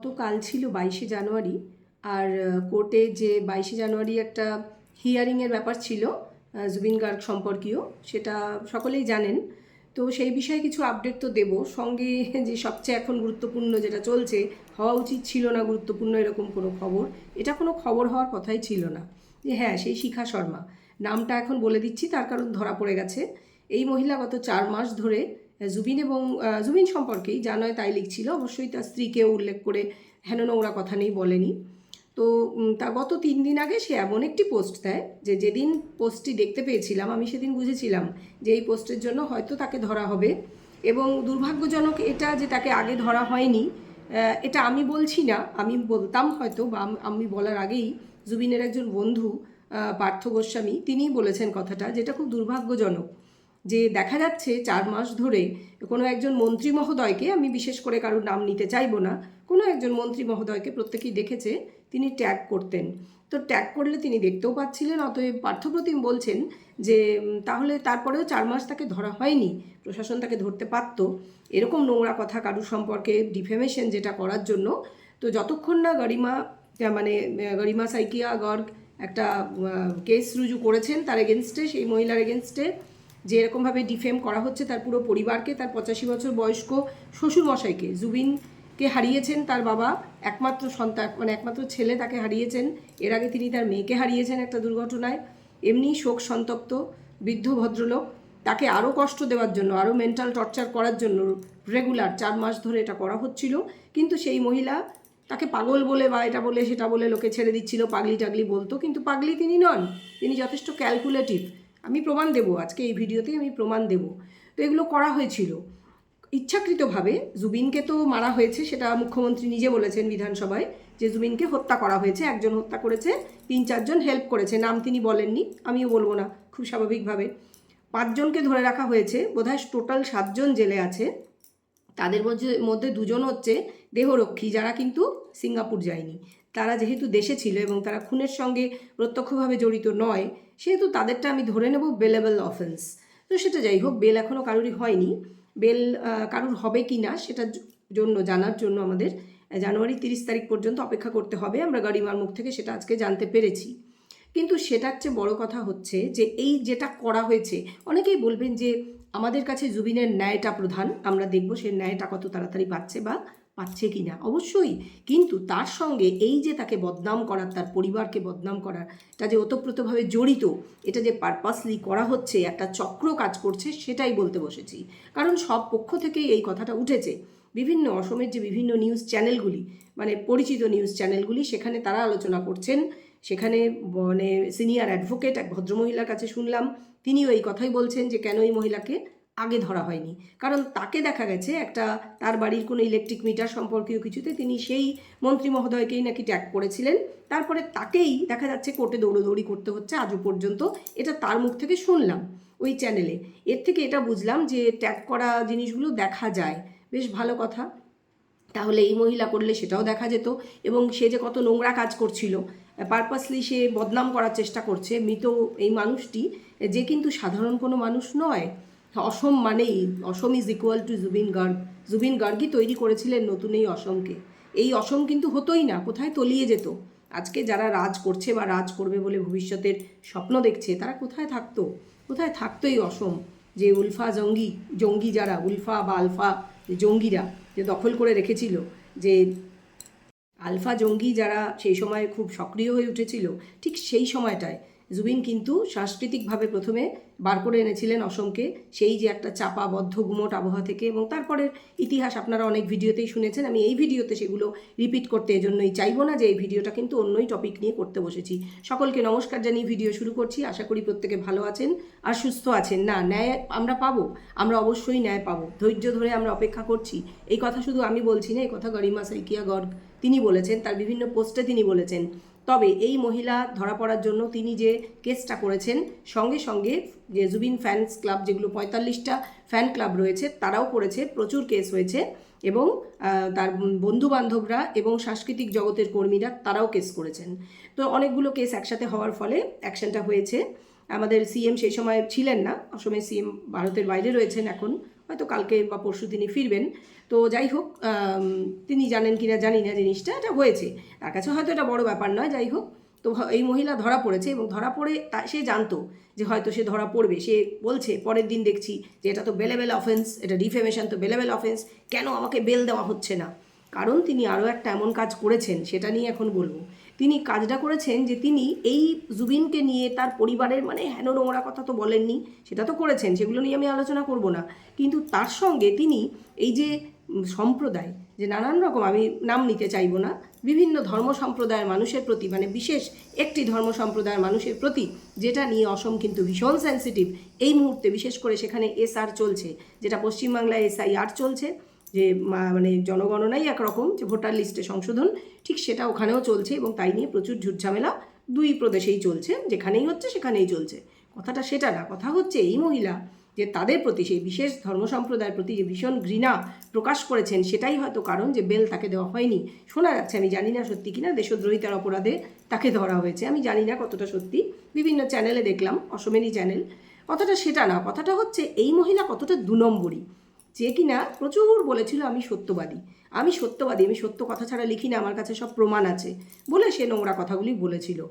গতকাল ছিল বাইশে জানুয়ারি আর কোর্টে যে বাইশে জানুয়ারি একটা হিয়ারিংয়ের ব্যাপার ছিল জুবিন গার্গ সম্পর্কীয়, সেটা সকলেই জানেন। তো সেই বিষয়ে কিছু আপডেট তো দেব। সঙ্গে যে সবচেয়ে এখন গুরুত্বপূর্ণ যেটা চলছে, হওয়া উচিত ছিল না গুরুত্বপূর্ণ এরকম কোনো খবর। এটা কোনো খবর হওয়ার কথাই ছিল না। যে হ্যাঁ সেই শিখা শর্মা। নামটা এখন বলে দিচ্ছি, তার কারণ ধরা পড়ে গেছে। এই মহিলা গত চার মাস ধরে জুবিন এবং জুবিন সম্পর্কেই যা নয় তাই লিখছিল। অবশ্যই তার স্ত্রীকেও উল্লেখ করে হেন নোংরা কথা নেই বলেনি। তো তা গত তিন দিন আগে সে এমন একটি পোস্ট দেয় যে, যেদিন পোস্টটি দেখতে পেয়েছিলাম, আমি সেদিন বুঝেছিলাম যে এই পোস্টের জন্য হয়তো তাকে ধরা হবে এবং দুর্ভাগ্যজনক এটা যে তাকে আগে ধরা হয়নি এটা আমি বলছি না, আমি বলতাম হয়তো বা আমি বলার আগেই জুবিনের একজন বন্ধু পার্থ গোস্বামী, তিনিই বলেছেন কথাটা, যেটা খুব দুর্ভাগ্যজনক। যে দেখা যাচ্ছে চার মাস ধরে কোনো একজন মন্ত্রী মহোদয়কে, আমি বিশেষ করে কারোর নাম নিতে চাইব না, কোনো একজন মন্ত্রী মহোদয়কে প্রত্যেকেই দেখেছে, তিনি ট্যাগ করতেন। তো ট্যাগ করলে তিনি দেখতেও পাচ্ছিলেন, অতএব পার্থপ্রতিম বলছেন যে তাহলে তারপরেও চার মাস তাকে ধরা হয়নি, প্রশাসন তাকে ধরতে পারত। এরকম নোংরা কথা কারুর সম্পর্কে ডিফেমেশন যেটা করার জন্য। তো যতক্ষণ না গরিমা মানে গরিমা সাইকিয়া গর্গ একটা কেস রুজু করেছেন, তার এগেনস্টে সেই মহিলার এগেনস্টে যে এরকমভাবে ডিফেম করা হচ্ছে তার পুরো পরিবারকে, তার পঁচাশি বছর বয়স্ক শ্বশুরমশাইকে জুবিনকে হারিয়েছেন তার বাবা, একমাত্র সন্তান মানে একমাত্র ছেলে তাকে হারিয়েছেন। এর আগে তিনি তার মেয়েকে হারিয়েছেন একটা দুর্ঘটনায়। এমনি শোক সন্তপ্ত, বৃদ্ধ ভদ্রলোক, তাকে আরও কষ্ট দেওয়ার জন্য আরও মেন্টাল টর্চার করার জন্য রেগুলার চার মাস ধরে এটা করা হচ্ছিল। কিন্তু সেই মহিলা তাকে পাগল বলে বা এটা বলে সেটা বলে লোকে ছেড়ে দিচ্ছিল পাগলি টাগলি বলতো। কিন্তু পাগলি তিনি নন, তিনি যথেষ্ট ক্যালকুলেটিভ আমি প্রমাণ দেব, আজকে এই ভিডিওতেই আমি প্রমাণ দেব। তো এগুলো করা হয়েছিল। ইচ্ছাকৃতভাবে জুবিনকে তো মারা হয়েছে সেটা মুখ্যমন্ত্রী নিজে বলেছেন বিধানসভায়, যে জুবিনকে হত্যা করা হয়েছে, একজন হত্যা করেছে, তিন চারজন হেল্প করেছে, নাম তিনি বলেননি, আমিও বলব না, খুব স্বাভাবিকভাবে। পাঁচজনকে ধরে রাখা হয়েছে, বোধহয় টোটাল সাতজন জেলে আছে, তাদের মধ্যে মধ্যে দুজন হচ্ছে দেহরক্ষী, যারা কিন্তু সিঙ্গাপুর যায়নি। তারা যেহেতু দেশে ছিল এবং তারা খুনের সঙ্গে প্রত্যক্ষভাবে জড়িত নয়, সেহেতু তাদেরটা আমি ধরে নেব বেলেবল অফেন্স। তো সেটা যাই হোক, বেল এখনও কারোরই হয়নি। বেল কারোর হবে কি না সেটার জন্য, জানার জন্য আমাদের জানুয়ারি তিরিশ তারিখ পর্যন্ত অপেক্ষা করতে হবে। আমরা গাড়িমার মুখ থেকে সেটা আজকে জানতে পেরেছি। কিন্তু সেটার চেয়ে বড় কথা হচ্ছে যে এই যেটা করা হয়েছে, অনেকেই বলবেন যে আমাদের কাছে জুবিনের ন্যায়টা প্রধান, আমরা দেখব সে ন্যায়টা কত তাড়াতাড়ি পাচ্ছে বা পাচ্ছে কি না অবশ্যই। কিন্তু তার সঙ্গে এই যে তাকে বদনাম করার তার পরিবারকে বদনাম করার এটা যে ওতপ্রোতভাবে জড়িত, এটা যে পারপাসলি করা হচ্ছে, একটা চক্র কাজ করছে, সেটাই বলতে বসেছি। কারণ সব পক্ষ থেকেই এই কথাটা উঠেছে। বিভিন্ন অসমের যে বিভিন্ন নিউজ চ্যানেলগুলি মানে পরিচিত নিউজ চ্যানেলগুলি সেখানে তারা আলোচনা করছেন। সেখানে মানে সিনিয়র অ্যাডভোকেট এক ভদ্রমহিলার কাছে শুনলাম, তিনিও এই কথাই বলছেন যে, কেন এই মহিলাকে আগে ধরা হয়নি। কারণ তাকে দেখা গেছে একটা, তার বাড়ির কোনো ইলেকট্রিক মিটার সম্পর্কীয় কিছুতে তিনি সেই মন্ত্রী মহোদয়কেই নাকি ট্যাগ করেছিলেন। তারপরে তাকেই দেখা যাচ্ছে কোর্টে দৌড়োদৌড়ি করতে হচ্ছে আজও পর্যন্ত। এটা তার মুখ থেকে শুনলাম ওই চ্যানেলে এর থেকে এটা বুঝলাম যে ট্যাগ করা জিনিসগুলো দেখা যায়। বেশ ভালো কথা। তাহলে এই মহিলা করলে সেটাও দেখা যেত। এবং সে যে কত নোংরা কাজ করছিল পারপাসলি সে বদনাম করার চেষ্টা করছে মৃত এই মানুষটি, যে কিন্তু সাধারণ কোনো মানুষ নয়। অসম মানেই, Assam is equal to Zubeen Garg Zubeen গার্গই তৈরি করেছিলেন নতুন এই অসমকে। এই অসম কিন্তু হতোই না, কোথায় তলিয়ে যেত? আজকে যারা রাজ করছে বা রাজ করবে বলে ভবিষ্যতের স্বপ্ন দেখছে, তারা কোথায় থাকতো? কোথায় থাকতো এই অসম? যে উলফা জঙ্গি জঙ্গি যারা, উলফা বা আলফা জঙ্গিরা যে দখল করে রেখেছিল, যে আলফা জঙ্গি যারা সেই সময় খুব সক্রিয় হয়ে উঠেছিল, ঠিক সেই সময়টায় জুবিন কিন্তু সাংস্কৃতিকভাবে প্রথমে বার করে এনেছিলেন অসমকে। সেই যে একটা চাপা বদ্ধ গুমট আবহাওয়া থেকে এবং তারপরের ইতিহাস আপনারা অনেক ভিডিওতেই শুনেছেন। আমি এই ভিডিওতে সেগুলো রিপিট করতে এজন্যই চাইব না যে এই ভিডিওটা কিন্তু অন্যই টপিক নিয়ে করতে বসেছি। সকলকে নমস্কার জানিয়ে ভিডিও শুরু করছি। আশা করি প্রত্যেকে ভালো আছেন আর সুস্থ আছেন। না, ন্যায় আমরা পাবো, আমরা অবশ্যই ন্যায় পাবো। ধৈর্য ধরে আমরা অপেক্ষা করছি। এই কথা শুধু আমি বলছি না, এই কথা গরিমা সাইকিয়া গর্গ তিনি বলেছেন, তার বিভিন্ন পোস্টে তিনি বলেছেন। তবে এই মহিলা ধরা পড়ার জন্য তিনি যে কেসটা করেছেন, সঙ্গে সঙ্গে যে জুবিন ফ্যান্স ক্লাব যেগুলো পঁয়তাল্লিশটা ফ্যান ক্লাব রয়েছে, তারাও করেছে, প্রচুর কেস হয়েছে এবং তার বন্ধু বান্ধবরা এবং সাংস্কৃতিক জগতের কর্মীরা তারাও কেস করেছেন। তো অনেকগুলো কেস একসাথে হওয়ার ফলে অ্যাকশনটা হয়েছে। আমাদের সিএম সেই সময় ছিলেন না অসমের সিএম ভারতের বাইরে রয়েছেন এখন, হয়তো কালকে বা পরশু তিনি ফিরবেন। তো যাই হোক তিনি জানেন কি না জানি না জিনিসটা, এটা হয়েছে। তার কাছে হয়তো এটা বড় ব্যাপার নয়, যাই হোক। তো এই মহিলা ধরা পড়েছে এবং ধরা পড়ে তা- সে জানতো যে হয়তো সে ধরা পড়বে। সে বলছে, পরের দিন দেখছি যে এটা তো বেলেবেল অফেন্স এটা ডিফেমেশন তো বেলেবেল অফেন্স কেন আমাকে বেল দেওয়া হচ্ছে না? কারণ তিনি আরও একটা এমন কাজ করেছেন, সেটা নিয়ে এখন বলব। তিনি কাজটা করেছেন যে তিনি এই জুবিনকে নিয়ে তার পরিবারের মানে হেন নোংরা কথা তো বলেননি, সেটা তো করেছেন, সেগুলো নিয়ে আমি আলোচনা করব না। কিন্তু তার সঙ্গে তিনি এই যে সম্প্রদায়, যে নানান রকম আমি নাম নিতে চাইব না, বিভিন্ন ধর্ম সম্প্রদায়ের মানুষের প্রতি মানে বিশেষ একটি ধর্ম সম্প্রদায়ের মানুষের প্রতি, যেটা নিয়ে অসম কিন্তু ভীষণ সেন্সিটিভ এই মুহূর্তে বিশেষ করে সেখানে এসআর চলছে, যেটা পশ্চিমবাংলায় এসআইআর চলছে, যে মানে জনগণনাই একরকম, যে ভোটার লিস্টে সংশোধন, ঠিক সেটা ওখানেও চলছে এবং তাই নিয়ে প্রচুর ঝুটঝামেলা দুই প্রদেশেই চলছে, যেখানেই হচ্ছে সেখানেই চলছে। কথাটা সেটা না, কথা হচ্ছে এই মহিলা যে তাদের প্রতি, সেই বিশেষ ধর্ম সম্প্রদায়ের প্রতি যে ভীষণ ঘৃণা প্রকাশ করেছেন, সেটাই হয়তো কারণ যে বেল তাকে দেওয়া হয়নি। শোনা যাচ্ছে, আমি জানি না সত্যি কিনা, দেশদ্রোহিতার অপরাধে তাকে ধরা হয়েছে। আমি জানি না কতটা সত্যি। বিভিন্ন চ্যানেলে দেখলাম অসমেরই চ্যানেল। কথাটা সেটা না, কথাটা হচ্ছে এই মহিলা কতটা দু নম্বরই যে কিনা প্রচুর বলেছিল, আমি সত্যবাদী। আমি সত্যবাদী, আমি সত্য কথা ছাড়া লিখি না, আমার কাছে সব প্রমাণ আছে। বলে সে নোংরা কথাগুলি বলেছিল।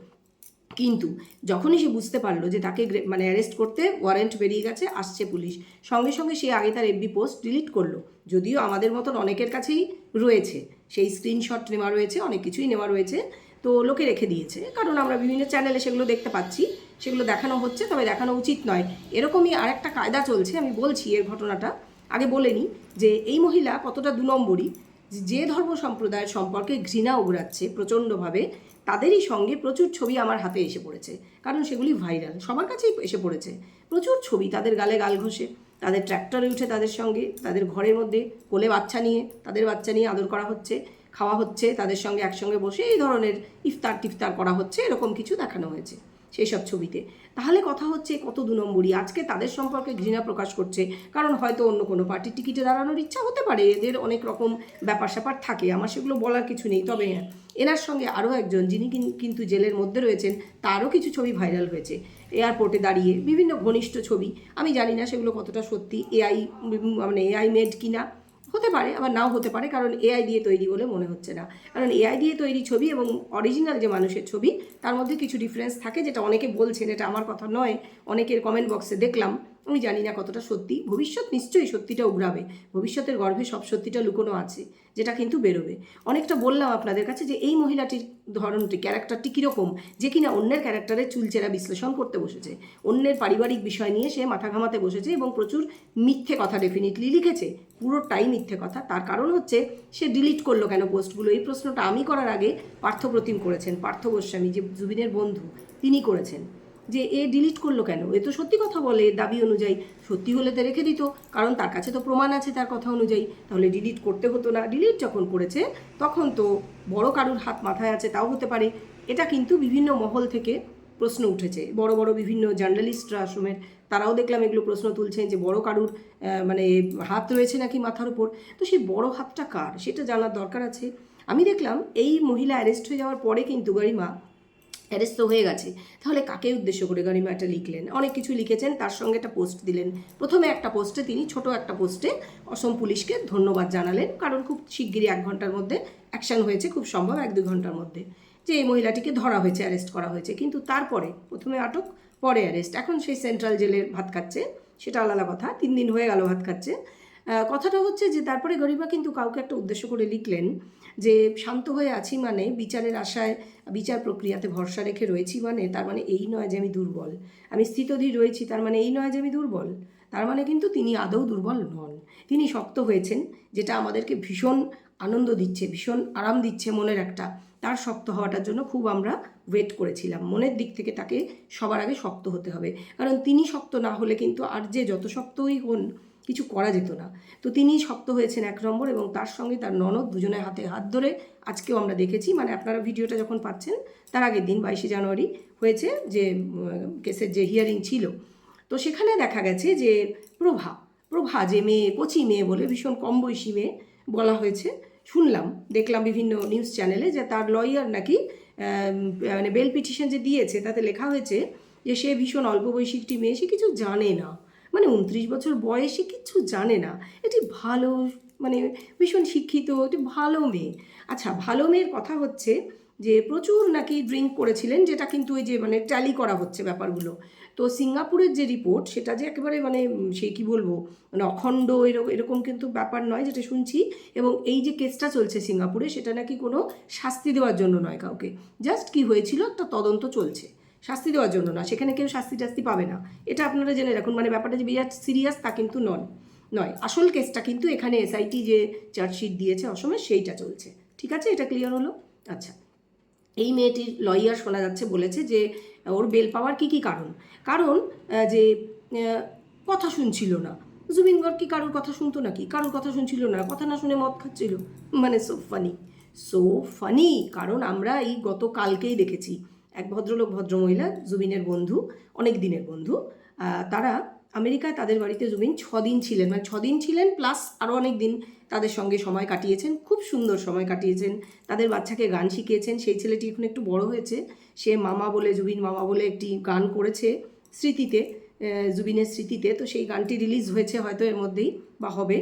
কিন্তু যখনই সে বুঝতে পারল যে তাকে মানে অ্যারেস্ট করতে ওয়ারেন্ট বেরিয়ে গেছে, আসছে পুলিশ। সঙ্গে সঙ্গে সে আগে তার এফবি পোস্ট ডিলিট করল। যদিও আমাদের মতন অনেকের কাছেই রয়েছে। সেই স্ক্রিনশট নেওয়া রয়েছে, অনেক কিছুই নেওয়া রয়েছে। তো লোকে রেখে দিয়েছে। কারণ আমরা বিভিন্ন চ্যানেলে সেগুলো দেখতে পাচ্ছি। সেগুলো দেখানো হচ্ছে, তবে দেখানো উচিত নয়। এরকমই আর একটা কায়দা চলছে, আমি বলছি এর ঘটনাটা। আগে বলে বলেনি যে এই মহিলা কতটা দু নম্বরই যে- ধর্ম সম্প্রদায়ের সম্পর্কে ঘৃণা উগড়াচ্ছে প্রচণ্ডভাবে, তাদেরই সঙ্গে প্রচুর ছবি আমার হাতে এসে পড়েছে। কারণ সেগুলি ভাইরাল, সবার কাছেই এসে পড়েছে। প্রচুর ছবি তাদের গালে গাল ঘষে, তাদের ট্র্যাক্টরে উঠে তাদের সঙ্গে, তাদের ঘরের মধ্যে কোলে বাচ্চা নিয়ে, তাদের বাচ্চা নিয়ে আদর করা হচ্ছে, খাওয়া হচ্ছে, তাদের সঙ্গে একসঙ্গে বসে এই ধরনের ইফতার টিফতার করা হচ্ছে, এরকম কিছু দেখানো হয়েছে। সেই সব ছবিতে। তাহলে কথা হচ্ছে কত দু নম্বরই। আজকে তাদের সম্পর্কে ঘৃণা প্রকাশ করছে। কারণ হয়তো অন্য কোনো পার্টির টিকিটে দাঁড়ানোর ইচ্ছা হতে পারে। এদের অনেক রকম ব্যাপার স্যাপার থাকে। আমার সেগুলো বলার কিছু নেই। তবে হ্যাঁ এনার সঙ্গে আরও একজন, যিনি কিন- কিন্তু জেলের মধ্যে রয়েছেন, তারও কিছু ছবি ভাইরাল হয়েছে। এয়ারপোর্টে দাঁড়িয়ে বিভিন্ন ঘনিষ্ঠ ছবি। আমি জানি না সেগুলো কতটা সত্যি। এআই মানে এআই মেড কিনা? হতে পারে, আবার নাও হতে পারে, কারণ এআই দিয়ে তৈরি বলে মনে হচ্ছে না। কারণ এআই দিয়ে তৈরি ছবি এবং অরিজিনাল যে মানুষের ছবি, তার মধ্যে কিছু ডিফারেন্স থাকে, যেটা অনেকে বলছেন, এটা আমার কথা নয়, অনেকের কমেন্ট বক্সে দেখলাম। আমি জানি না কতটা সত্যি। ভবিষ্যৎ নিশ্চয়ই সত্যিটা উগরাবে। ভবিষ্যতের গর্ভে সব সত্যিটা লুকোনো আছে, যেটা কিন্তু বেরোবে। অনেকটা বললাম আপনাদের কাছে যে এই মহিলাটির ধরনটি, ক্যারেক্টারটি কীরকম, যে কিনা অন্যের ক্যারেক্টারের চুলচেরা বিশ্লেষণ করতে বসেছে। অন্যের পারিবারিক বিষয় নিয়ে সে মাথা ঘামাতে বসেছে এবং প্রচুর মিথ্যে কথা ডেফিনেটলি লিখেছে। পুরোটাই মিথ্যে কথা। তার কারণ হচ্ছে, সে ডিলিট করল কেন পোস্টগুলো এই প্রশ্নটা আমি করার আগে পার্থপ্রতিম করেছেন, পার্থ গোস্বামী, যে জুবিনের বন্ধু, তিনি করেছেন। যে এ ডিলিট করল কেন? এ তো সত্যি কথা বলে দাবি অনুযায়ী। সত্যি হলে তো রেখে দিত, কারণ তার কাছে তো প্রমাণ আছে তার কথা অনুযায়ী। তাহলে ডিলিট করতে হতো না। ডিলিট যখন করেছে, তখন তো বড় কারুর হাত মাথায় আছে, তাও হতে পারে। এটা কিন্তু বিভিন্ন মহল থেকে প্রশ্ন উঠেছে। বড় বড় বিভিন্ন জার্নালিস্টরা আশ্রমের, তারাও দেখলাম এগুলো প্রশ্ন তুলছেন যে বড় কারুর মানে হাত রয়েছে নাকি মাথার উপর। তো সেই বড় হাতটা কার? সেটা জানার দরকার আছে। আমি দেখলাম এই মহিলা অ্যারেস্ট হয়ে যাওয়ার পরে কিন্তু, গরিমা অ্যারেস্ট তো হয়ে গেছে। তাহলে কাকে উদ্দেশ্য করে গরিমা এটা লিখলেন? অনেক কিছু লিখেছেন, তার সঙ্গে একটা পোস্ট দিলেন। প্রথমে একটা পোস্টে তিনি, ছোট একটা পোস্টে অসম পুলিশকে ধন্যবাদ জানালেন, কারণ খুব শিগগিরই এক ঘণ্টার মধ্যে অ্যাকশন হয়েছে, খুব সম্ভব এক দুই ঘণ্টার মধ্যে। যে এই মহিলাটিকে ধরা হয়েছে অ্যারেস্ট করা হয়েছে। কিন্তু তারপরে, প্রথমে আটক, পরে অ্যারেস্ট এখন সেই সেন্ট্রাল জেলের ভাত খাচ্ছে, সেটা আলাদা কথা, তিন দিন হয়ে গেল ভাত খাচ্ছে। কথাটা হচ্ছে যে, তারপরে গরিমা কিন্তু কাউকে একটা উদ্দেশ্য করে লিখলেন যে শান্ত হয়ে আছি মানে বিচারের আশায়, বিচার প্রক্রিয়াতে ভরসা রেখে রয়েছি মানে তার মানে এই নয় যে আমি দুর্বল। আমি স্থিতধীর রয়েছি, তার মানে এই নয় যে আমি দুর্বল। তার মানে কিন্তু তিনি আদৌ দুর্বল নন। তিনি শক্ত হয়েছেন, যেটা আমাদেরকে ভীষণ আনন্দ দিচ্ছে, ভীষণ আরাম দিচ্ছে মনের একটা। তার শক্ত হওয়াটার জন্য খুব আমরা ওয়েট করেছিলাম। মনের দিক থেকে তাকে সবার আগে শক্ত হতে হবে। কারণ তিনি শক্ত না হলে কিন্তু আর যে যত শক্তই হন কিছু করা যেত না। তো তিনি শক্ত হয়েছেন এক নম্বর এবং তার সঙ্গে তার ননদ দুজনের হাতে হাত ধরে আজকেও আমরা দেখেছি। মানে আপনারা ভিডিওটা যখন পাচ্ছেন, তার আগের দিন বাইশে জানুয়ারি হয়েছে যে কেসের যে হিয়ারিং ছিল। তো সেখানে দেখা গেছে যে, প্রভা প্রভা যে মেয়ে, কচি মেয়ে বলে ভীষণ কম বয়সী মেয়ে বলা হয়েছে, শুনলাম, দেখলাম বিভিন্ন নিউজ চ্যানেলে যে তার লয়ার নাকি মানে বেল পিটিশন যে দিয়েছে, তাতে লেখা হয়েছে যে সে ভীষণ অল্প বয়সী একটি মেয়ে, সে কিছু জানে না। মানে উনত্রিশ বছর বয়সে কিচ্ছু জানে না। এটি ভালো মানে ভীষণ শিক্ষিত একটি ভালো মেয়ে। আচ্ছা ভালো মেয়ের কথা হচ্ছে যে, প্রচুর নাকি ড্রিঙ্ক করেছিলেন, যেটা কিন্তু ওই যে মানে ট্যালি করা হচ্ছে ব্যাপারগুলো। তো সিঙ্গাপুরের যে রিপোর্ট, সেটা যে একেবারে মানে সে কী বলব মানে অখণ্ড এরকম এরকম কিন্তু ব্যাপার নয় যেটা শুনছি। এবং এই যে কেসটা চলছে সিঙ্গাপুরে, সেটা নাকি কোনো শাস্তি দেওয়ার জন্য নয় কাউকে। জাস্ট কি হয়েছিল, একটা তদন্ত চলছে। শাস্তি দেওয়ার জন্য না, সেখানে কেউ শাস্তি টাস্তি পাবে না। এটা আপনারা জেনে রাখুন মানে ব্যাপারটা যে বিরাট সিরিয়াস তা কিন্তু নন নয়, আসল কেসটা কিন্তু এখানে এসআইটি যে চার্জশিট দিয়েছে অসমে, সেইটা চলছে। ঠিক আছে? এটা ক্লিয়ার হলো? আচ্ছা। এই মেয়েটির লয়ার শোনা যাচ্ছে, বলেছে যে ওর বেল পাওয়ার কি কি কারণ? কারণ যে কথা শুনছিল না। জুবিন গর্গ কি কারোর কথা শুনতো নাকি? কারোর কথা শুনছিল না? কথা না শুনে মদ খাচ্ছিল? মানে সো ফানি সো ফানি কারণ আমরা এই গতকালকেই দেখেছি। এক ভদ্রলোক, ভদ্রমহিলা, জুবিনের বন্ধু, অনেক দিনের বন্ধু। তারা আমেরিকায় তাদের বাড়িতে জুবিন ছদিন ছিলেন। মানে ছদিন ছিলেন প্লাস আরও অনেক দিন তাদের সঙ্গে সময় কাটিয়েছেন। খুব সুন্দর সময় কাটিয়েছেন। তাদের বাচ্চাকে গান শিখিয়েছেন। সেই ছেলেটি এখন একটু বড় হয়েছে। সে মামা বলে, জুবিন মামা বলে একটি গান করেছে স্মৃতিতে জুবিনের স্মৃতিতে। তো সেই গানটি রিলিজ হয়েছে হয়তো এর মধ্যেই বা হবে।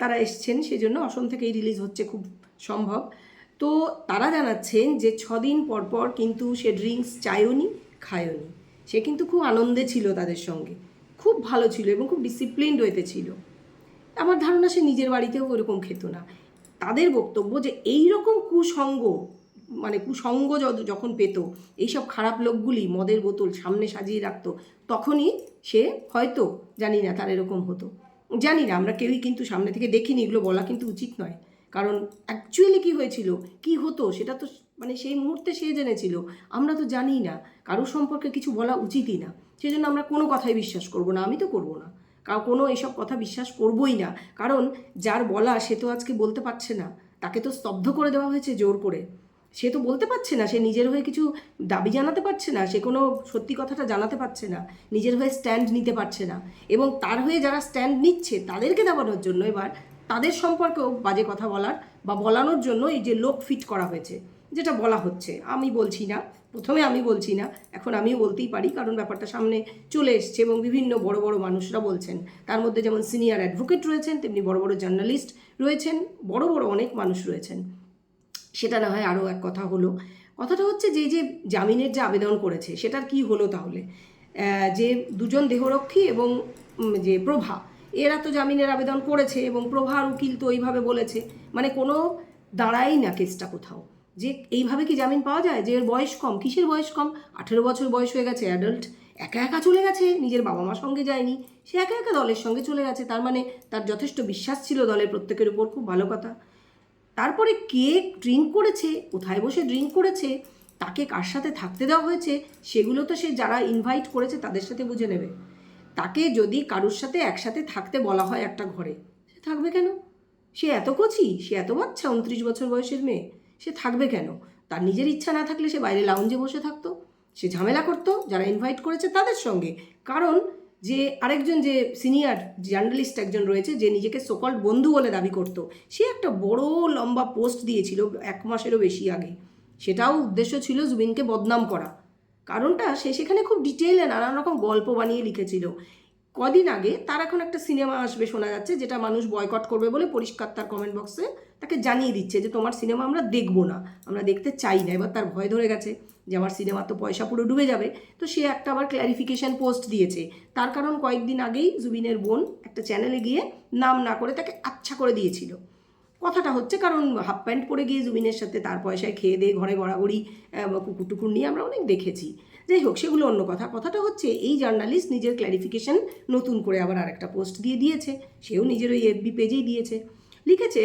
তারা এসছেন। সেই জন্য অসম থেকেই রিলিজ হচ্ছে খুব সম্ভব। তো তারা জানাচ্ছেন যে ছদিন পর পর কিন্তু সে ড্রিঙ্কস চায়ওনি খায়ওনি সে কিন্তু খুব আনন্দে ছিল তাদের সঙ্গে। খুব ভালো ছিল এবং খুব ডিসিপ্লিনড হয়েতে ছিল। আমার ধারণা সে নিজের বাড়িতেও ওরকম খেত না। তাদের বক্তব্য যে এই রকম কুসঙ্গ মানে কুসঙ্গ যখন পেত, এইসব খারাপ লোকগুলি মদের বোতল সামনে সাজিয়ে রাখতো, তখনই সে হয়তো জানি না তার এরকম হতো। জানি না, আমরা কেউই কিন্তু সামনে থেকে দেখিনি, এগুলো বলা কিন্তু উচিত নয়। কারণ অ্যাকচুয়ালি কি হয়েছিল? কি হতো? সেটা তো মানে সেই মুহূর্তে সে জেনেছিল। আমরা তো জানি না। কারোর সম্পর্কে কিছু বলা উচিতই না। সেজন্য আমরা কোনো কথাই বিশ্বাস করব না। আমি তো করব না। কাউ কোনো এসব কথা বিশ্বাস করবই না। কারণ যার বলা সে তো আজকে বলতে পারছে না। তাকে তো স্তব্ধ করে দেওয়া হয়েছে জোর করে। সে তো বলতে পারছে না। সে নিজের হয়ে কিছু দাবি জানাতে পারছে না। সে কোনো সত্যি কথাটা জানাতে পারছে না। নিজের হয়ে স্ট্যান্ড নিতে পারছে না। এবং তার হয়ে যারা স্ট্যান্ড নিচ্ছে, তাদেরকে দাবানোর জন্য এবার তাদের সম্পর্কেও বাজে কথা বলার বা বলানোর জন্য এই যে লোক ফিট করা হয়েছে, যেটা বলা হচ্ছে। আমি বলছি না, প্রথমে আমি বলছি না, এখন আমিও বলতেই পারি, কারণ ব্যাপারটা সামনে চলে এসছে এবং বিভিন্ন বড় বড় মানুষরা বলছেন। তার মধ্যে যেমন সিনিয়র অ্যাডভোকেট রয়েছেন, তেমনি বড় বড় জার্নালিস্ট রয়েছেন, বড় বড় অনেক মানুষ রয়েছেন। সেটা না হয় আরও এক কথা হলো। কথাটা হচ্ছে যে যে জামিনের যে আবেদন করেছে, সেটার কি হলো তাহলে? যে দুজন দেহরক্ষী এবং যে প্রভা এরা তো জামিনের আবেদন করেছে এবং প্রভার উকিল তো এইভাবে বলেছে। মানে কোনো দাঁড়াই না কেসটা কোথাও। যে এইভাবে কি জামিন পাওয়া যায়? যে এর বয়স কম? কিসের বয়স কম? আঠেরো বছর বয়স হয়ে গেছে অ্যাডাল্ট একা একা চলে গেছে? নিজের বাবা মার সঙ্গে যায়নি। সে একা একা দলের সঙ্গে চলে গেছে। তার মানে তার যথেষ্ট বিশ্বাস ছিল দলের প্রত্যেকের উপর, খুব ভালো কথা। তারপরে কে ড্রিঙ্ক করেছে? কোথায় বসে ড্রিঙ্ক করেছে? তাকে কার সাথে থাকতে দেওয়া হয়েছে? সেগুলো তো সে যারা ইনভাইট করেছে তাদের সাথে বুঝে নেবে। তাকে যদি কারোর সাথে একসাথে থাকতে বলা হয় একটা ঘরে, সে থাকবে কেন? সে এত কচি, সে এত বাচ্চা, উনত্রিশ বছর বয়সের মেয়ে, সে থাকবে কেন? তার নিজের ইচ্ছা না থাকলে সে বাইরে লাউঞ্জে বসে থাকতো। সে ঝামেলা করতো, যারা ইনভাইট করেছে তাদের সঙ্গে। কারণ যে আরেকজন যে সিনিয়র জার্নালিস্ট একজন রয়েছে, যে নিজেকে সোকল্ড বন্ধু বলে দাবি করত, সে একটা বড় লম্বা পোস্ট দিয়েছিল এক মাসেরও বেশি আগে। সেটাও উদ্দেশ্য ছিল জুবিনকে বদনাম করা। কারণটা সে সেখানে খুব ডিটেইলে নানান রকম গল্প বানিয়ে লিখেছিল। কদিন আগে তার এখন একটা সিনেমা আসবে শোনা যাচ্ছে, যেটা মানুষ বয়কট করবে বলে পরিষ্কার তার কমেন্ট বক্সে তাকে জানিয়ে দিচ্ছে যে, তোমার সিনেমা আমরা দেখব না, আমরা দেখতে চাই না। এবার তার ভয় ধরে গেছে যে, আমার সিনেমা তো পয়সা পুরো ডুবে যাবে। তো সে একটা আবার ক্ল্যারিফিকেশন পোস্ট দিয়েছে। তার কারণ কয়েকদিন আগেই জুবিনের বোন একটা চ্যানেলে গিয়ে নাম না করে তাকে আচ্ছা করে দিয়েছিল। কথাটা হচ্ছে, কারণ হাফ প্যান্ট পরে গিয়ে জুবিনের সাথে তার পয়সায় খেয়ে দিয়ে ঘরে গড়াগড়ি কুকুর টুকুর নিয়ে আমরা অনেক দেখেছি। যাই হোক, সেগুলো অন্য কথা। কথাটা হচ্ছে, এই জার্নালিস্ট নিজের ক্ল্যারিফিকেশন নতুন করে আবার আরেকটা পোস্ট দিয়ে দিয়েছে। সেও নিজের ওই এফবি পেজেই দিয়েছে। লিখেছে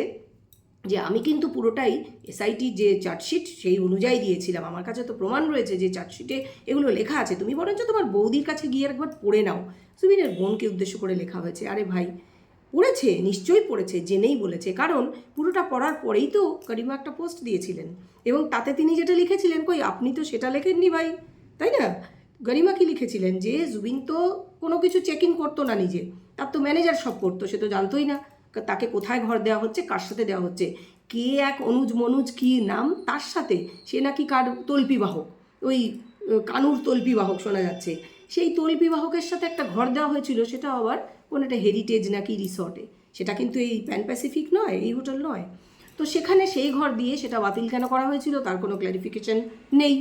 যে, আমি কিন্তু পুরোটাই এসআইটির যে চার্জশিট সেই অনুযায়ী দিয়েছিলাম। আমার কাছে তো প্রমাণ রয়েছে যে চার্জশিটে এগুলো লেখা আছে। তুমি বরঞ্চ তোমার বৌদির কাছে গিয়ে একবার পড়ে নাও। সুবিনের বোনকে উদ্দেশ্য করে লেখা হয়েছে। আরে ভাই পড়েছে, নিশ্চয়ই পড়েছে, জেনেই বলেছে। কারণ পুরোটা পড়ার পরেই তো করিমা একটা পোস্ট দিয়েছিলেন। এবং তাতে তিনি যেটা লিখেছিলেন, কই, আপনি তো সেটা লেখেননি ভাই, তাই না? গরিমা কি লিখেছিলেন? যে জুবিন তো কোনো কিছু চেকিং করতো না নিজে। তার তো ম্যানেজার সব করতো, সে তো জানতোই না। তাকে কোথায় ঘর দেওয়া হচ্ছে, কার সাথে দেওয়া হচ্ছে? কে এক অনুজ মনুজ কি নাম? তার সাথে সে নাকি কার তল্পিবাহক ওই, কানুর তল্পিবাহক শোনা যাচ্ছে। সেই তল্পিবাহকের সাথে একটা ঘর দেওয়া হয়েছিল, সেটা আবার কোনো একটা হেরিটেজ নাকি রিসর্টে সেটা কিন্তু এই প্যান প্যাসিফিক নয়, এই হোটেল নয়। তো সেখানে সেই ঘর দিয়ে সেটা বাতিল কেন করা হয়েছিল, তার কোনো ক্ল্যারিফিকেশন নেই।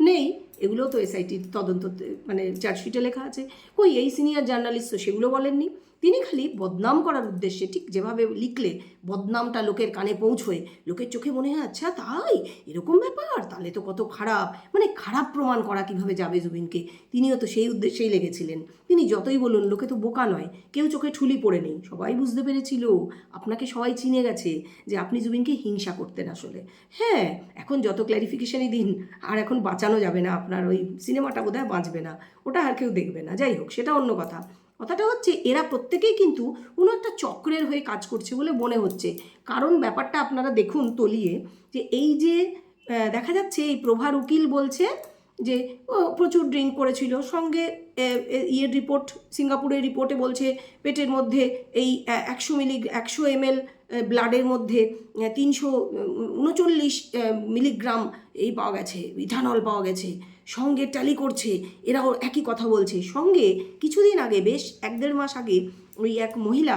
নেই, এগুলোও তো এসআইটির তদন্ত মানে চার্জশিটে লেখা আছে। কই, এই সিনিয়র জার্নালিস্ট তো সেগুলো বলেননি। তিনি খালি বদনাম করার উদ্দেশ্যে ঠিক যেভাবে লিখলে বদনামটা লোকের কানে পৌঁছয়, লোকের চোখে মনে হয় আচ্ছা তাই? এরকম ব্যাপার? তাহলে তো কত খারাপ। মানে খারাপ প্রমাণ করা কীভাবে যাবে জুবিনকে? তিনিও তো সেই উদ্দেশ্যেই লেগেছিলেন। তিনি যতই বলুন, লোকে তো বোকা নয়, কেউ চোখে ঠুলি পড়ে নেই, সবাই বুঝতে পেরেছিল, আপনাকে সবাই চিনে গেছে যে আপনি জুবিনকে হিংসা করতেন আসলে। হ্যাঁ এখন যত ক্ল্যারিফিকেশনই দিন, আর এখন বাঁচানো যাবে না, আপনার ওই সিনেমাটা বোধহয় বাঁচবে না, ওটা আর কেউ দেখবে না। যাই হোক, সেটা অন্য কথা। কথাটা হচ্ছে, এরা প্রত্যেকেই কিন্তু কোনো একটা চক্রের হয়ে কাজ করছে বলে মনে হচ্ছে। কারণ ব্যাপারটা আপনারা দেখুন তলিয়ে যে এই যে দেখা যাচ্ছে এই প্রভার উকিল বলছে যে, ও প্রচুর ড্রিঙ্ক করেছিল। সঙ্গে ইয়ের রিপোর্ট, সিঙ্গাপুরের রিপোর্টে বলছে, পেটের মধ্যে এই একশো মিলি, একশো এমএল ব্লাডের মধ্যে তিনশো উনচল্লিশ মিলিগ্রাম এই পাওয়া গেছে, ইথানল পাওয়া গেছে। সঙ্গে ট্যালি করছে। এরাও একই কথা বলছে। সঙ্গে কিছুদিন আগে, বেশ এক দেড় মাস আগে, ওই এক মহিলা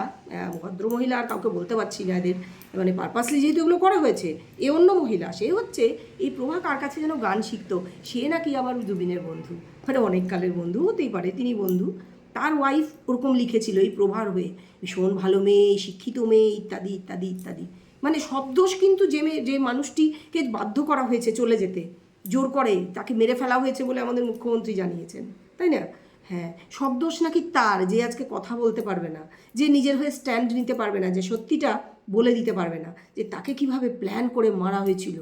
ভদ্র মহিলা আর কাউকে বলতে পারছি না এদের। মানে পারপাসলি যেহেতু এগুলো করা হয়েছে, এ অন্য মহিলা, সে হচ্ছে, এই প্রভা কার কাছে যেন গান শিখতো, সে নাকি আবার জুবিনের বন্ধু। মানে অনেক কালের বন্ধু হতেই পারে, তিনি বন্ধু। তার ওয়াইফ ওরকম লিখেছিল এই প্রভার হয়ে, ভীষণ ভালো মেয়ে, শিক্ষিত মেয়ে, ইত্যাদি ইত্যাদি ইত্যাদি। মানে সব দোষ কিন্তু যে মেয়ে যে মানুষটিকে বাধ্য করা হয়েছে চলে যেতে। জোর করে, তাকে মেরে ফেলা হয়েছে বলে আমাদের মুখ্যমন্ত্রী জানিয়েছেন, তাই না? হ্যাঁ সব দোষ নাকি তার, যে আজকে কথা বলতে পারবে না, যে নিজের হয়ে স্ট্যান্ড নিতে পারবে না, যে সত্যিটা বলে দিতে পারবে না, যে তাকে কীভাবে প্ল্যান করে মারা হয়েছিল।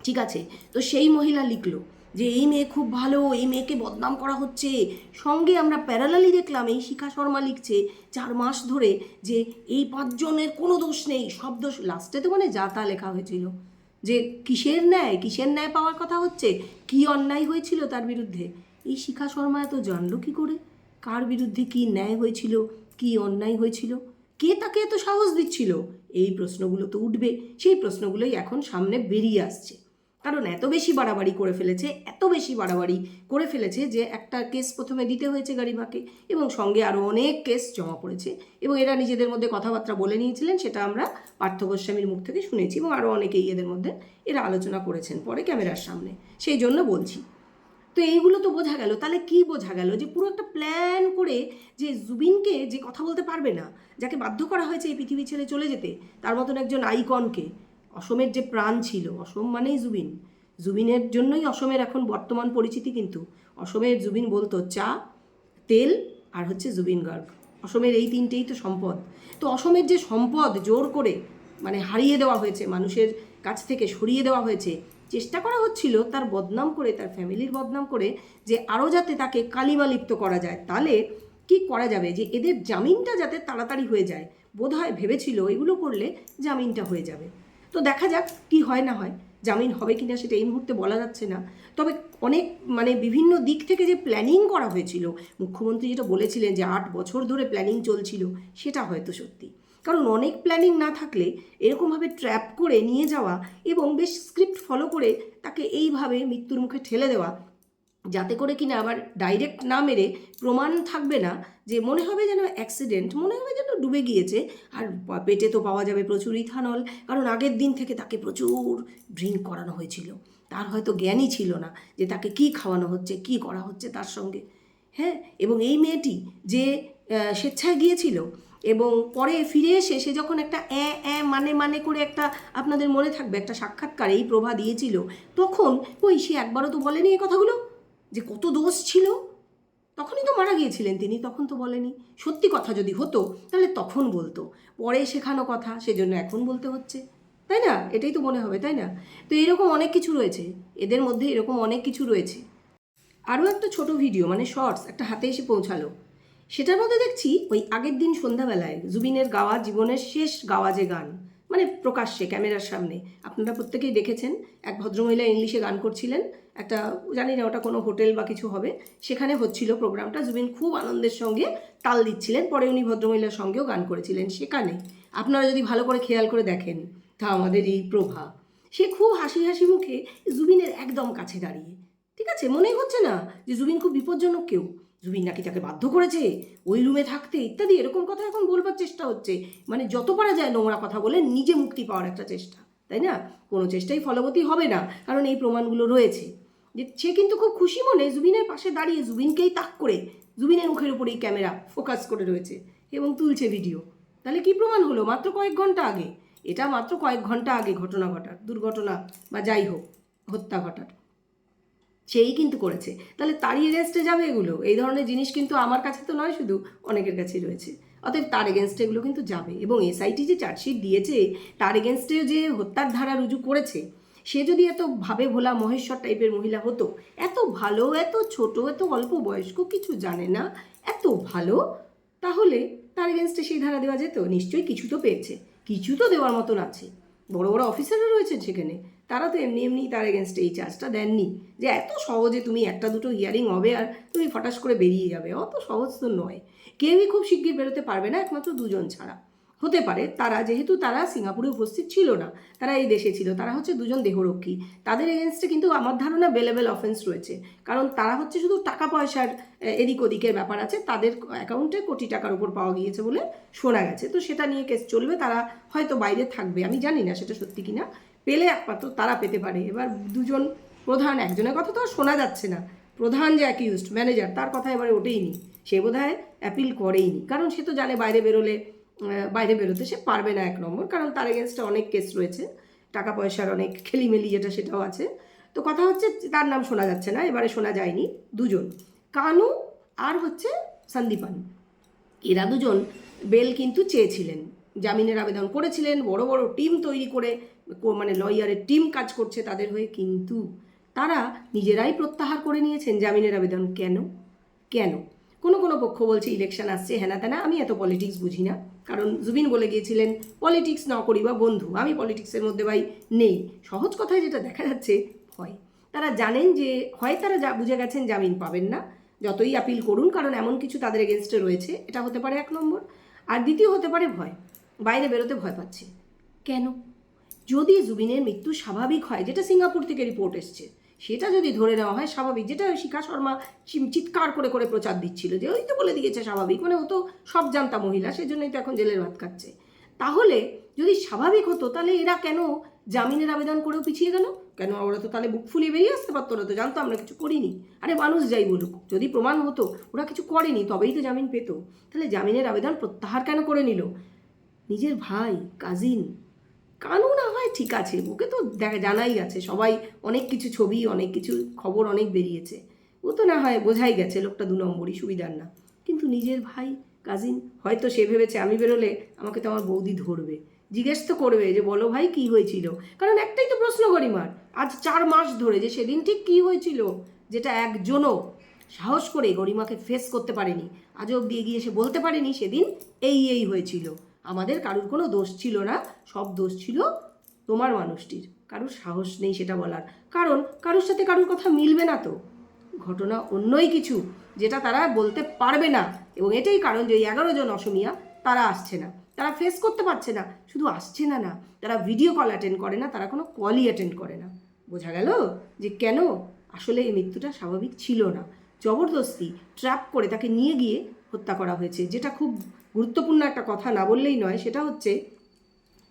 ঠিক আছে, তো সেই মহিলা লিখলো যে, এই মেয়ে খুব ভালো, এই মেয়েকে বদনাম করা হচ্ছে। সঙ্গে আমরা প্যারালালি দেখলাম, এই শিখা শর্মা লিখছে চার মাস ধরে যে, এই পাঁচজনের কোনো দোষ নেই, সব দোষ লাস্টে তো মানে যা তা লেখা হয়েছিল। যে কিসের ন্যায় কিসের ন্যায় পাওয়ার কথা হচ্ছে? কি অন্যায় হয়েছিল তার বিরুদ্ধে? এই শিখা শর্মা এত জানল কী করে? কার বিরুদ্ধে কি ন্যায় হয়েছিল, কি অন্যায় হয়েছিল? কে তাকে এত সাহস দিচ্ছিল? এই প্রশ্নগুলো তো উঠবে। সেই প্রশ্নগুলোই এখন সামনে বেরিয়ে আসছে। কারণ এত বেশি বাড়াবাড়ি করে ফেলেছে, এত বেশি বাড়াবাড়ি করে ফেলেছে যে একটা কেস প্রথমে দিতে হয়েছে গাড়িমাকে এবং সঙ্গে আরও অনেক কেস জমা পড়েছে এবং এরা নিজেদের মধ্যে কথাবার্তা বলে নিয়েছিলেন, সেটা আমরা পার্থ গোস্বামীর মুখ থেকে শুনেছি এবং আরও অনেকেই এদের মধ্যে এরা আলোচনা করেছেন পরে ক্যামেরার সামনে। সেই জন্য বলছি। তো এইগুলো তো বোঝা গেল, তাহলে কি বোঝা গেল যে পুরো একটা প্ল্যান করে যে জুবিনকে যে কথা বলতে পারবে না, যাকে বাধ্য করা হয়েছে এই পৃথিবী ছেড়ে চলে যেতে, তার মতন একজন আইকনকে অসমের যে প্রাণ ছিল, অসম মানেই জুবিন। জুবিনের জন্যই অসমের এখন বর্তমান পরিচিতি কিন্তু। অসমের জুবিন বলতো চা, তেল আর হচ্ছে জুবিন গার্গ। অসমের এই তিনটেই তো সম্পদ। তো অসমের যে সম্পদ জোর করে মানে হারিয়ে দেওয়া হয়েছে, মানুষের কাছ থেকে সরিয়ে দেওয়া হয়েছে, চেষ্টা করা হচ্ছিল তার বদনাম করে, তার ফ্যামিলির বদনাম করে যে আরও যাতে তাকে কালিমালিপ্ত করা যায়। তাহলে কি করা যাবে যে এদের জামিনটা যাতে তাড়াতাড়ি হয়ে যায়? বোধহয় ভেবেছিল এগুলো করলে জামিনটা হয়ে যাবে। তো দেখা যাক কি হয় না হয়, জামিন হবে কি না সেটা এই মুহূর্তে বলা যাচ্ছে না। তবে অনেক মানে বিভিন্ন দিক থেকে যে প্ল্যানিং করা হয়েছিল, মুখ্যমন্ত্রী যেটা বলেছিলেন যে আট বছর ধরে প্ল্যানিং চলছিল, সেটা হয়তো সত্যি। কারণ অনেক প্ল্যানিং না থাকলে এরকমভাবে ট্র্যাপ করে নিয়ে যাওয়া এবং বেশ স্ক্রিপ্ট ফলো করে তাকে এইভাবে মৃত্যুর মুখে ঠেলে দেওয়া, যাতে করে কিনা আবার ডাইরেক্ট না মেরে প্রমাণ থাকবে না যে মনে হবে যেন অ্যাক্সিডেন্ট মনে হবে যেন ডুবে গিয়েছে। আর পেটে তো পাওয়া যাবে প্রচুর ইথানল কারণ আগের দিন থেকে তাকে প্রচুর ড্রিঙ্ক করানো হয়েছিল। তার হয়তো জ্ঞানই ছিল না যে তাকে কি খাওয়ানো হচ্ছে, কি করা হচ্ছে তার সঙ্গে। হ্যাঁ এবং এই মেয়েটি যে স্বেচ্ছায় গিয়েছিল এবং পরে ফিরে এসে সে যখন একটা অ্যা অ্যা মানে মানে করে একটা আপনাদের মনে থাকবে, একটা সাক্ষাৎকার, এই প্রভা দিয়েছিল, তখন ওই সে একবারও তো বলেনি এই কথাগুলো? যে কত দোষ ছিল, তখনই তো মারা গিয়েছিলেন তিনি, তখন তো বলেনি। সত্যি কথা যদি হতো, তাহলে তখন বলতো। পরে শেখানো কথা, সেজন্য এখন বলতে হচ্ছে। তাই না? এটাই তো মনে হবে, তাই না? তো এরকম অনেক কিছু রয়েছে। এদের মধ্যে এরকম অনেক কিছু রয়েছে। আরও একটা ছোট ভিডিও মানে শর্টস, একটা হাতে এসে পৌঁছালো। সেটার মধ্যে দেখছি ওই আগের দিন সন্ধ্যাবেলায় জুবিনের গাওয়া জীবনের শেষ গাওয়া যে গান মানে প্রকাশ্যে, ক্যামেরার সামনে। আপনারা প্রত্যেকেই দেখেছেন, এক ভদ্রমহিলা ইংলিশে গান করছিলেন। একটা, জানি না ওটা কোনো হোটেল বা কিছু হবে, সেখানে হচ্ছিল প্রোগ্রামটা। জুবিন খুব আনন্দের সঙ্গে তাল দিচ্ছিলেন, পরে উনি ভদ্রমহিলার সঙ্গেও গান করেছিলেন সেখানে। আপনারা যদি ভালো করে খেয়াল করে দেখেন, তা আমাদের এই প্রভা। সে খুব হাসি হাসি মুখে জুবিনের একদম কাছে দাঁড়িয়ে। ঠিক আছে, মনেই হচ্ছে না যে জুবিন খুব বিপজ্জনক কেউ। জুবিন নাকি তাকে বাধ্য করেছে? ওই রুমে থাকতে ইত্যাদি, এরকম কথা এখন বলবার চেষ্টা হচ্ছে। মানে যত পারা যায় নোংরা কথা বলে নিজে মুক্তি পাওয়ার একটা চেষ্টা। তাই না? কোনো চেষ্টাই ফলবতী হবে না, কারণ এই প্রমাণগুলো রয়েছে। যে সে কিন্তু খুব খুশি মনে জুবিনের পাশে দাঁড়িয়ে জুবিনকেই তাক করে জুবিনের মুখের উপরেই ক্যামেরা ফোকাস করে রয়েছে এবং তুলছে ভিডিও। তাহলে কি প্রমাণ হলো? মাত্র কয়েক ঘণ্টা আগে। এটা মাত্র কয়েক ঘণ্টা আগে ঘটনা ঘটার, দুর্ঘটনা বা যাই হোক, হত্যা ঘটার। সেই কিন্তু করেছে। তাহলে তারই এগেনস্টে যাবে এগুলো? এই ধরনের জিনিস কিন্তু আমার কাছে তো নয়, শুধু অনেকের কাছেই রয়েছে। অতএব তার এগেনস্টে এগুলো কিন্তু যাবে। এবং এসআইটি যে চার্জশিট দিয়েছে, তার এগেনস্টেও যে হত্যার ধারা রুজু করেছে সে যদি এত ভাবে ভোলা মহেশ্বর টাইপের মহিলা হতো, এত ভালো, এত ছোট, এত অল্প বয়স্ক কিছু জানে না, এত ভালো, তাহলে তার এগেনস্টে সেই ধারা দেওয়া যেত? নিশ্চয়ই কিছু তো পেয়েছে। কিছু তো দেওয়ার মতন আছে। বড় বড় অফিসাররা রয়েছেন সেখানে। তারা তো এমনি এমনি তার এগেনস্টে এই চার্জটা দেননি। যে এত সহজে তুমি একটা দুটো হিয়ারিং হবে আর তুমি ফটাস করে বেরিয়ে যাবে, অত সহজ তো নয়। কেউই খুব শিগগির বেরোতে পারবে না, একমাত্র দুজন ছাড়া। হতে পারে। তারা যেহেতু তারা সিঙ্গাপুরে উপস্থিত ছিল না, তারা এই দেশে ছিল, তারা হচ্ছে দুজন দেহরক্ষী। তাদের এগেনস্টে কিন্তু আমার ধারণা বেলেবেল অফেন্স রয়েছে। কারণ তারা হচ্ছে শুধু টাকা পয়সার এদিক ওদিকের ব্যাপার আছে, তাদের অ্যাকাউন্টে কোটি টাকার উপর পাওয়া গিয়েছে বলে শোনা গেছে। তো সেটা নিয়ে কেস চলবে, তারা হয়তো বাইরে থাকবে, আমি জানি না সেটা সত্যি কিনা। পেলে একমাত্র তারা পেতে পারে। এবার দুজন প্রধান, একজনের কথা তো আর শোনা যাচ্ছে না। প্রধান যে অ্যাকিউজড ম্যানেজার তার কথা এবারে ওঠেইনি সে বোধ হয় অ্যাপিল করেইনি কারণ সে তো জানে বাইরে বেরোলে বাইরে বেরোতে সে পারবে না এক নম্বর, কারণ তার এগেনস্টে অনেক কেস রয়েছে। টাকা পয়সার অনেক খেলিমেলি যেটা, সেটাও আছে। তো কথা হচ্ছে, তার নাম শোনা যাচ্ছে না, এবারে শোনা যায়নি। দুজন, কানু আর হচ্ছে সন্দীপান। এরা দুজন বেল কিন্তু চেয়েছিলেন। জামিনের আবেদন করেছিলেন, বড় বড় টিম তৈরি করে মানে লয়ারের টিম কাজ করছে তাদের হয়ে, কিন্তু তারা নিজেরাই প্রত্যাহার করে নিয়েছেন জামিনের আবেদন। কেন? কেন? কোনো কোনো পক্ষ বলছে, ইলেকশন আসছে হেনা তেনা আমি এত পলিটিক্স বুঝি না। কারণ জুবিন বলে গিয়েছিলেন, পলিটিক্স না করি বা বন্ধু, আমি পলিটিক্সের মধ্যে ভাই নেই। সহজ কথায় যেটা দেখা যাচ্ছে, ভয়। তারা জানেন যে, হয় তারা যা বুঝে গেছেন জামিন পাবেন না। যতই আপিল করুন, কারণ এমন কিছু তাদের এগেনস্টে রয়েছে, এটা হতে পারে এক নম্বর। আর দ্বিতীয় হতে পারে ভয়। বাইরে বেরোতে ভয় পাচ্ছে। কেন? যদি জুবিনের মৃত্যু স্বাভাবিক হয়, যেটা সিঙ্গাপুর থেকে রিপোর্ট এসছে সেটা যদি ধরে নেওয়া হয়, স্বাভাবিক। যেটা শিখা শর্মা চিৎকার করে করে প্রচার দিচ্ছিল যে, ওই তো বলে দিয়েছে স্বাভাবিক। মানে ও তো সব জানতা মহিলা, সেজন্যই তো এখন জেলের ভাত খাচ্ছে। তাহলে যদি স্বাভাবিক হতো, তাহলে এরা কেন জামিনের আবেদন করেও পিছিয়ে গেল? কেন ওরা তো তাহলে বুক ফুলিয়ে বেরিয়ে আসতে পারতো না? তো জানতো আমরা কিছু করিনি। আরে মানুষ যাই বলুক, যদি প্রমাণ হতো, ওরা কিছু করেনি, তবেই তো জামিন পেত। তাহলে জামিনের আবেদন প্রত্যাহার কেন করে নিল? নিজের ভাই কাজিন কানু না হয় ঠিক আছে, ওকে তো দেখা, জানাই আছে। সবাই অনেক কিছু ছবি, অনেক কিছু খবর অনেক বেরিয়েছে। ও তো না হয় বোঝাই গেছে, লোকটা দু নম্বরই, সুবিধার না। কিন্তু নিজের ভাই কাজিন হয়তো সে ভেবেছে আমি বেরোলে আমাকে তো আমার বৌদি ধরবে। জিজ্ঞেস তো করবে যে, বলো ভাই, কি হয়েছিল? কারণ একটাই তো প্রশ্ন, গরিমার, আজ চার মাস ধরে যে সেদিন ঠিক কি হয়েছিল, যেটা একজনও সাহস করে গরিমাকে ফেস করতে পারেনি। আজও অব্দি এগিয়ে এসে বলতে পারেনি সেদিন এই এই হয়েছিল। আমাদের কারুর কোনো দোষ ছিল না, সব দোষ ছিল তোমার মানুষটির। কারুর সাহস নেই সেটা বলার। কারণ কারুর সাথে কারুর কথা মিলবে না তো। ঘটনা অন্যই কিছু যেটা তারা বলতে পারবে না। এবং এটাই কারণ যে এগারো জন অসমিয়া তারা আসছে না। তারা ফেস করতে পারছে না। শুধু আসছে না না। তারা ভিডিও কল অ্যাটেন্ড করে না। তারা কোনো কলই অ্যাটেন্ড করে না। বোঝা গেল যে কেন? আসলে এই মৃত্যুটা স্বাভাবিক ছিল না। জবরদস্তি ট্র্যাপ করে তাকে নিয়ে গিয়ে হত্যা করা হয়েছে। যেটা খুব গুরুত্বপূর্ণ একটা কথা না বললেই নয়, সেটা হচ্ছে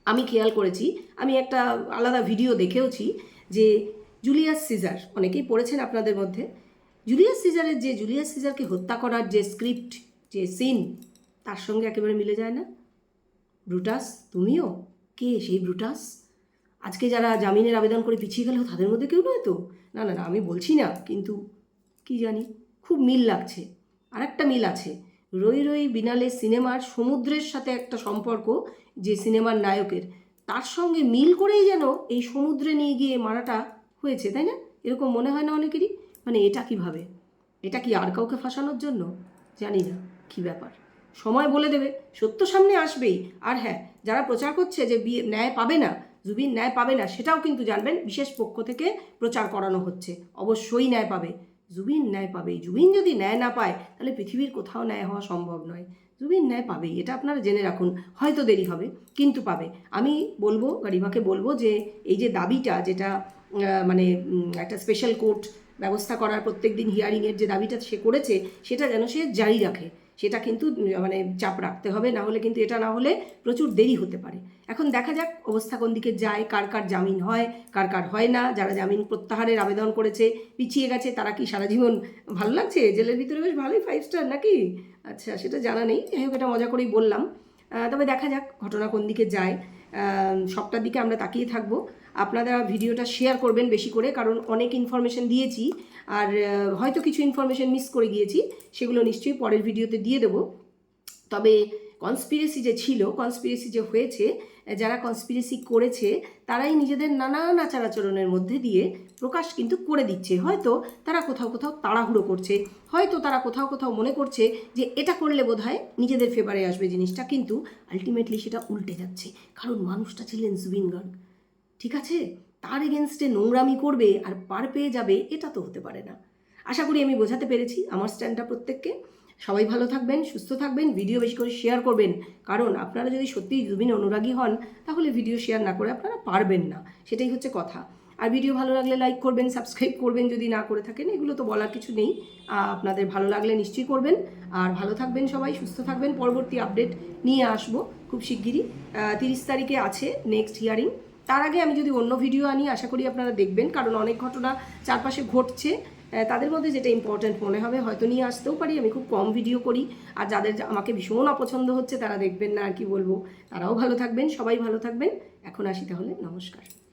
আমি খেয়াল করেছি, আমি একটা আলাদা ভিডিও দেখেওছি যে জুলিয়াস সিজার, অনেকেই পড়েছেন আপনাদের মধ্যে, জুলিয়াস সিজারের যে জুলিয়াস সিজারকে হত্যা করার যে স্ক্রিপ্ট, যে সিন, তার সঙ্গে একেবারে মিলে যায় না? ব্রুটাস, তুমিও? কে সেই ব্রুটাস? আজকে যারা জামিনের আবেদন করে পিছিয়ে গেল, তাদের মধ্যে কেউ নয় তো? না না না, আমি বলছি না, কিন্তু কি জানি, খুব মিল লাগছে। আর একটা মিল আছে রই রই বিনালে সিনেমার সমুদ্রের সাথে একটা সম্পর্ক যে সিনেমার নায়কের। তার সঙ্গে মিল করেই যেন এই সমুদ্রে নিয়ে গিয়ে মারাটা হয়েছে, তাই না? এরকম মনে হয় না অনেকেরই? মানে এটা কীভাবে? এটা কি আর কাউকে ফাঁসানোর জন্য? জানি না, কি ব্যাপার? সময় বলে দেবে, সত্য সামনে আসবেই। আর হ্যাঁ যারা প্রচার করছে যে বিয়ে, ন্যায় পাবে না, জুবিন ন্যায় পাবে না, সেটাও কিন্তু জানবেন, বিশেষ পক্ষ থেকে প্রচার করানো হচ্ছে। অবশ্যই ন্যায় পাবে। জুবিন ন্যায় পাবেই। জুবিন যদি ন্যায় না পায়, তাহলে পৃথিবীর কোথাও ন্যায় হওয়া সম্ভব নয়। জুবিন ন্যায় পাবেই, এটা আপনারা জেনে রাখুন। হয়তো দেরি হবে, কিন্তু পাবে। আমি বলব গরিমাকে বলব যে, এই যে দাবিটা, যেটা মানে একটা স্পেশাল কোর্ট ব্যবস্থা করার প্রত্যেক দিন হিয়ারিংয়ের যে দাবিটা সে করেছে, সেটা যেন সে জারি রাখে। সেটা কিন্তু মানে চাপ রাখতে হবে, না হলে কিন্তু এটা না হলে প্রচুর দেরি হতে পারে। এখন দেখা যাক অবস্থা কোন দিকে যায়, কার কার জামিন হয়, কার কার হয় না, যারা জামিন প্রত্যাহারের আবেদন করেছে, পিছিয়ে গেছে, তারা কি সারা জীবন ভালো লাগছে? জেলের ভিতরে বেশ ভালোই ফাইভ স্টার নাকি? আচ্ছা সেটা জানা নেই, যাই হোক এটা মজা করেই বললাম। তবে দেখা যাক ঘটনা কোন দিকে যায়। সবটার দিকে আমরা তাকিয়ে থাকব। আপনারা ভিডিওটা শেয়ার করবেন বেশি করে, কারণ অনেক ইনফরমেশন দিয়েছি। আর হয়তো কিছু ইনফরমেশন মিস করে গিয়েছি, সেগুলো নিশ্চয়ই পরের ভিডিওতে দিয়ে দেবো। তবে কনস্পিরেসি যে ছিল কনস্পিরেসি যে হয়েছে, যারা কনস্পিরেসি করেছে, তারাই নিজেদের নানান আচার আচরণের মধ্যে দিয়ে প্রকাশ কিন্তু করে দিচ্ছে। হয়তো তারা কোথাও কোথাও তাড়াহুড়ো করছে, হয়তো তারা কোথাও কোথাও মনে করছে যে এটা করলে বোধহয় নিজেদের ফেভারে আসবে জিনিসটা, কিন্তু আলটিমেটলি সেটা উল্টে যাচ্ছে। কারণ মানুষটা ছিলেন জুবিন গার্গ ঠিক আছে? তার এগেনস্টে নোংরামি করবে আর পার পেয়ে যাবে, এটা তো হতে পারে না। আশা করি আমি বোঝাতে পেরেছি আমার স্ট্যান্ডটা প্রত্যেককে। সবাই ভালো থাকবেন, সুস্থ থাকবেন ভিডিও বেশি করে শেয়ার করবেন। কারণ আপনারা যদি সত্যিই জুবিন অনুরাগী হন, তাহলে ভিডিও শেয়ার না করে আপনারা পারবেন না। সেটাই হচ্ছে কথা। আর ভিডিও ভালো লাগলে লাইক করবেন সাবস্ক্রাইব করবেন যদি না করে থাকেন, এগুলো তো বলার কিছু নেই। আপনাদের ভালো লাগলে নিশ্চয়ই করবেন। আর ভালো থাকবেন সবাই, সুস্থ থাকবেন। পরবর্তী আপডেট নিয়ে আসব খুব শিগগিরই। তিরিশ তারিখে আছে নেক্সট হিয়ারিং তার আগে আমি যদি অন্য ভিডিও আনি, আশা করি আপনারা দেখবেন, কারণ অনেক ঘটনা চারপাশে ঘটছে। তাদের মধ্যে যেটা ইম্পর্ট্যান্ট মনে হবে, হয়তো নিয়ে আসতেও পারি, আমি খুব কম ভিডিও করি। আর যাদের আমাকে ভীষণ অপছন্দ হচ্ছে, তারা দেখবেন না আর কি বলব। তারাও ভালো থাকবেন, সবাই ভালো থাকবেন। এখন আসি তাহলে, নমস্কার।